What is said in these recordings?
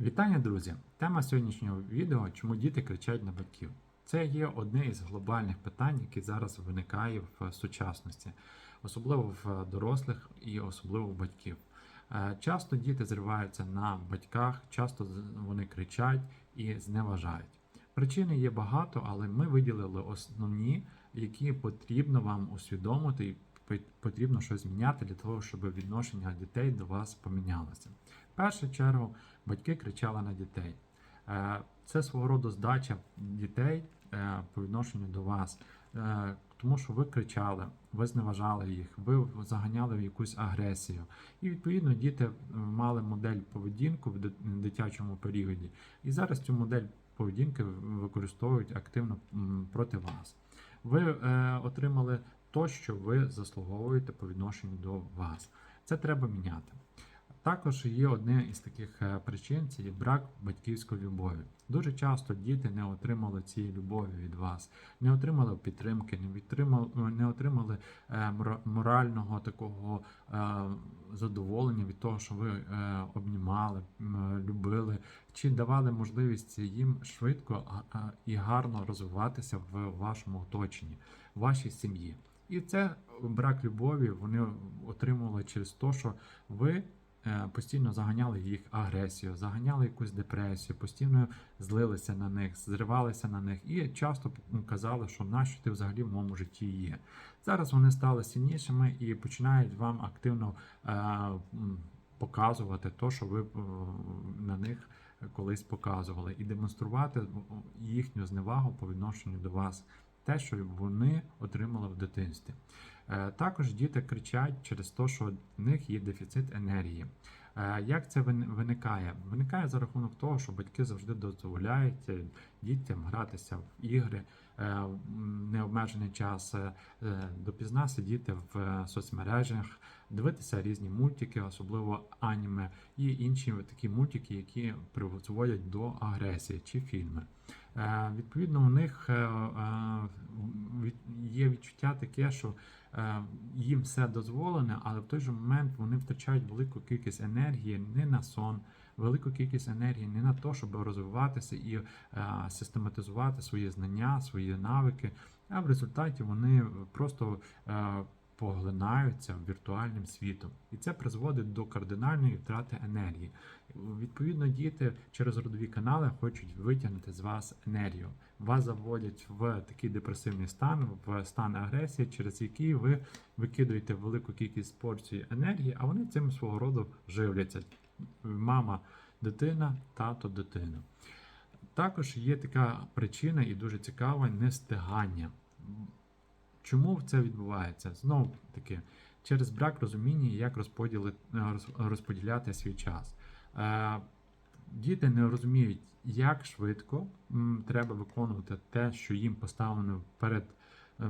Вітання, друзі! Тема сьогоднішнього відео чому діти кричать на батьків. Це є одне із глобальних питань, які зараз виникає в сучасності, особливо в дорослих і особливо в батьків. Е, Часто діти зриваються на батьках, часто вони кричать і зневажають. Причини є багато, але ми виділили основні, які потрібно вам усвідомити і потрібно щось зміняти для того, щоб відношення дітей до вас помінялося. Першу чергу батьки кричали на дітей. Е, Це свого роду здача дітей е, по відношенню до вас, Е, тому що ви кричали, ви зневажали їх, ви заганяли в якусь агресію. І відповідно діти мали модель поведінку в дитячому періоді. І зараз цю модель поведінки використовують активно проти вас. Ви отримали то, що ви заслуговуєте по відношенню до вас. Це треба міняти. Також є одне із таких е, причин це є брак батьківської любові. Дуже часто діти не отримали цієї любові від вас, не отримали підтримки, не відтримали, не отримали е, морального такого е, задоволення від того, що ви обнімали, любили, чи давали можливість їм швидко і гарно розвиватися в вашому оточенні, в вашій сім'ї. І це брак любові вони отримували через те, що ви постійно заганяли їх агресію, заганяли якусь депресію, постійно злилися на них, зривалися на них і часто казали, що нащо ти взагалі в моєму житті є. Зараз вони стали сильнішими і починають вам активно е, показувати те, що ви е, на них колись показували, і демонструвати їхню зневагу по відношенню до вас, те, що вони отримали в дитинстві. Е, Також діти кричать через те, що в них є дефіцит енергії. Е, Як це виникає? Виникає за рахунок того, що батьки завжди дозволяють е, дітям гратися в ігри необмежений час, е, е, допізна сидіти в е, соцмережах, дивитися різні мультики, особливо аніме, і інші такі мультики, які приводять до агресії чи фільми. Е, Відповідно, у них е, е, є відчуття таке, що е, їм все дозволене, але в той же момент вони втрачають велику кількість енергії не на сон, велику кількість енергії не на те, щоб розвиватися і е, систематизувати свої знання, свої навики. А в результаті вони просто е, поглинаються віртуальним світом, і це призводить до кардинальної втрати енергії. Відповідно, діти через родові канали хочуть витягнути з вас енергію. Вас заводять в такий депресивний стан, в стан агресії, через який ви викидуєте велику кількість порцій енергії, а вони цим свого роду живляться. Мама, дитина, тато, дитина. Також є така причина і дуже цікава нестигання. Чому це відбувається? Знову таки, через брак розуміння, як розподіляти свій час. Е, Діти не розуміють, як швидко треба виконувати те, що їм поставлено перед е,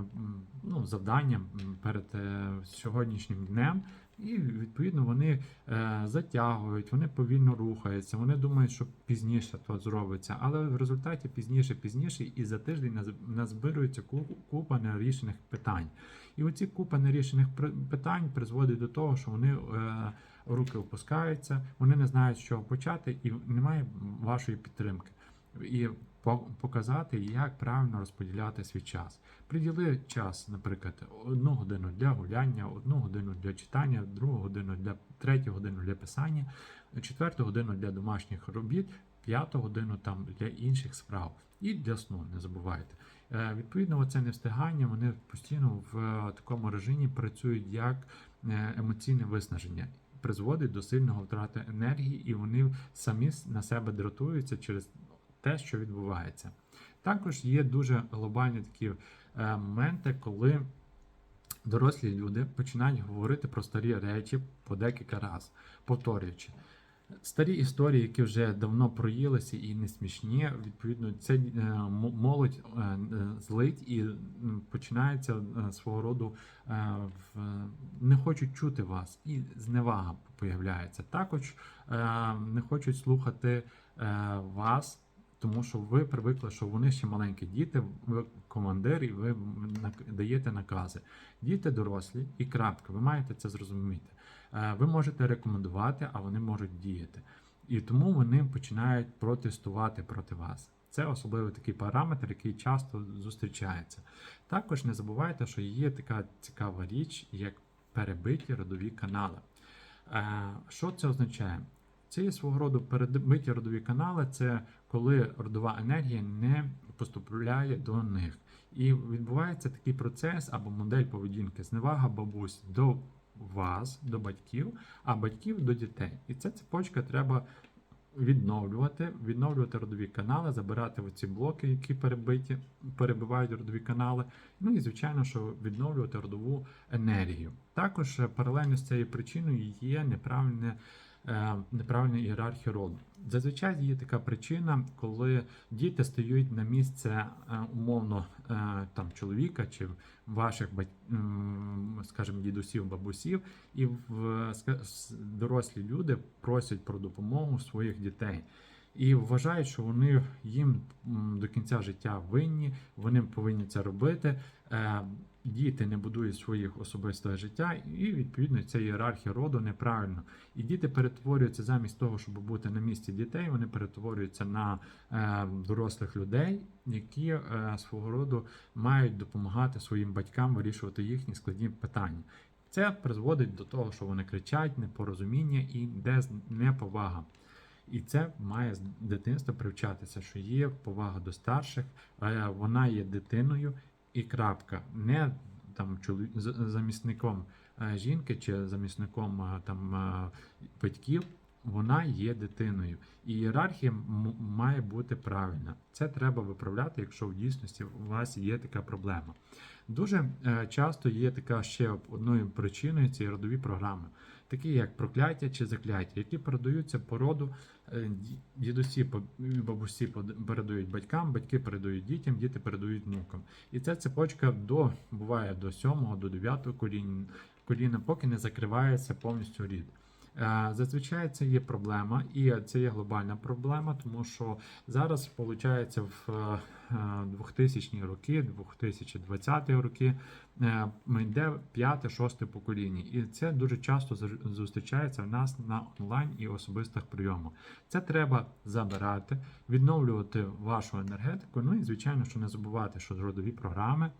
ну, завданням, перед е, сьогоднішнім днем. І відповідно вони затягують, вони повільно рухаються, вони думають, що пізніше то зробиться, але в результаті пізніше, пізніше, і за тиждень назбирується купа нерішених питань. І оці купа нерішених питань призводить до того, що вони е, руки опускаються, вони не знають, з чого почати, і немає вашої підтримки. І показати, як правильно розподіляти свій час. Приділи час, наприклад, одну годину для гуляння, одну годину для читання, другу годину для третю годину для писання, четверту годину для домашніх робіт, п'яту годину там для інших справ. І для сну, не забувайте. Е, Відповідно, оце невстигання, вони постійно в е, такому режимі працюють як е, емоційне виснаження. Призводить до сильного втрати енергії, і вони самі на себе дратуються через те, що відбувається. Також є дуже глобальні такі моменти, коли дорослі люди починають говорити про старі речі по декілька разів, повторюючи. Старі історії, які вже давно проїлися і не смішні, відповідно, це молодь е, е, злить і починається е, свого роду в, не хочуть чути вас, і зневага появляється. Також не хочуть слухати вас, тому що ви привикли, що вони ще маленькі діти, ви командир, і ви даєте накази. Діти дорослі і крапка. Ви маєте це зрозуміти. Е, Ви можете рекомендувати, а вони можуть діяти. І тому вони починають протестувати проти вас. Це особливий такий параметр, який часто зустрічається. Також не забувайте, що є така цікава річ, як перебиті родові канали. Е, Що це означає? Це є свого роду перебиті родові канали, це коли родова енергія не поступляє до них. І відбувається такий процес або модель поведінки, зневага бабусь до вас, до батьків, а батьків до дітей. І ця цепочка треба відновлювати, відновлювати родові канали, забирати оці блоки, які перебиті, перебивають родові канали. Ну і звичайно, що відновлювати родову енергію. Також е, паралельно з цією причиною є неправильне. Е, Неправильна ієрархія роду. Зазвичай є така причина, коли діти стають на місце е, умовно е, там чоловіка чи ваших скажімо, дідусів, бабусів, і дорослі люди просять про допомогу своїх дітей. І вважають, що вони їм до кінця життя винні, вони повинні це робити. Діти не будують своїх особистого життя, і відповідно ця ієрархія роду неправильно. І діти перетворюються замість того, щоб бути на місці дітей, вони перетворюються на е, дорослих людей, які е, свого роду мають допомагати своїм батькам вирішувати їхні складні питання. Це призводить до того, що вони кричать, непорозуміння і йде неповага. І це має з дитинства привчатися, що є повага до старших, е, вона є дитиною і крапка. Не там замісником жінки чи замісником там батьків. Вона є дитиною, і ієрархія має бути правильна. Це треба виправляти, якщо в дійсності у вас є така проблема. Дуже е, часто є така ще одною причиною ці родові програми, такі як прокляття чи закляття, які передаються по роду. Е, Дідусі бабусі передають батькам, батьки передають дітям, діти передають внукам. І ця цепочка до буває до сьомого, до дев'ятого колін, коліна, поки не закривається повністю рід. Е, Зазвичай це є проблема, і це є глобальна проблема, тому що зараз, виходить, в е, е, 2000 роки, 2020 роки е, йде п'яте-шосте покоління. І це дуже часто зустрічається в нас на онлайн і особистих прийомах. Це треба забирати, відновлювати вашу енергетику. Ну і звичайно, що не забувати, що родові програми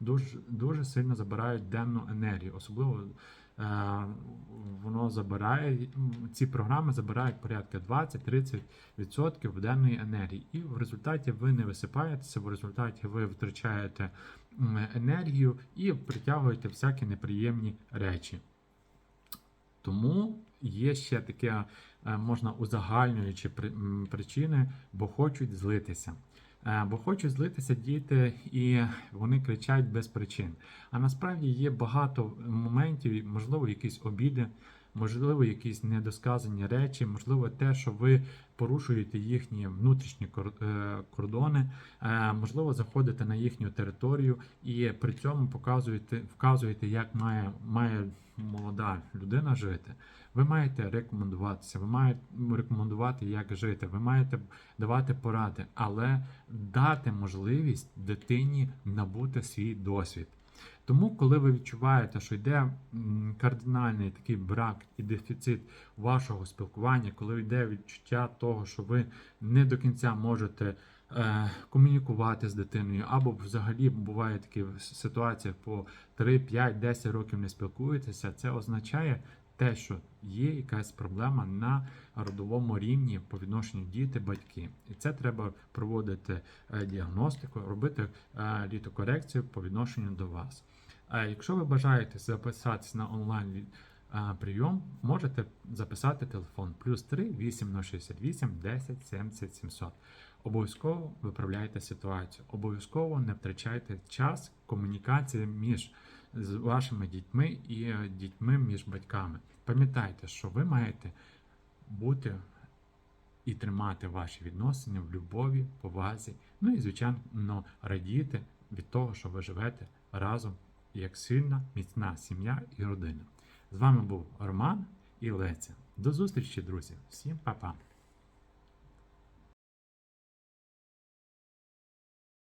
дуже, дуже сильно забирають денну енергію, особливо. Забирає ці програми забирають порядка 20-30% денної енергії, і в результаті ви не висипаєтеся, в результаті ви втрачаєте енергію і притягуєте всякі неприємні речі. Тому є ще таке, е, можна узагальнюючи причини, бо хочуть злитися. Е, Бо хочуть злитися діти, і вони кричать без причин. А насправді є багато моментів, можливо, якісь обіди, можливо, якісь недосказані речі, можливо, те, що ви порушуєте їхні внутрішні е, кордони, е, можливо, заходите на їхню територію і при цьому показуєте, вказуєте, як має, має молода людина жити. Ви маєте рекомендуватися, ви маєте рекомендувати, як жити, ви маєте давати поради, але дати можливість дитині набути свій досвід. Тому, коли ви відчуваєте, що йде кардинальний такий брак і дефіцит вашого спілкування, коли йде відчуття того, що ви не до кінця можете комунікувати з дитиною, або взагалі буває такі ситуації по 3, 5, 10 років не спілкуєтеся, це означає те, що є якась проблема на родовому рівні по відношенню діти-батьки. І це треба проводити е, діагностику, робити е, літокорекцію по відношенню до вас. Е, Якщо ви бажаєте записатися на онлайн е, прийом, можете записати телефон плюс 3 8068 10 70 700. Обов'язково виправляйте ситуацію. Обов'язково не втрачайте час комунікації між вашими дітьми і е, дітьми між батьками. Пам'ятайте, що ви маєте бути і тримати ваші відносини в любові, повазі, ну і звичайно радіти від того, що ви живете разом як сильна, міцна сім'я і родина. З вами був Роман і Леся. До зустрічі, друзі. Всім па-па.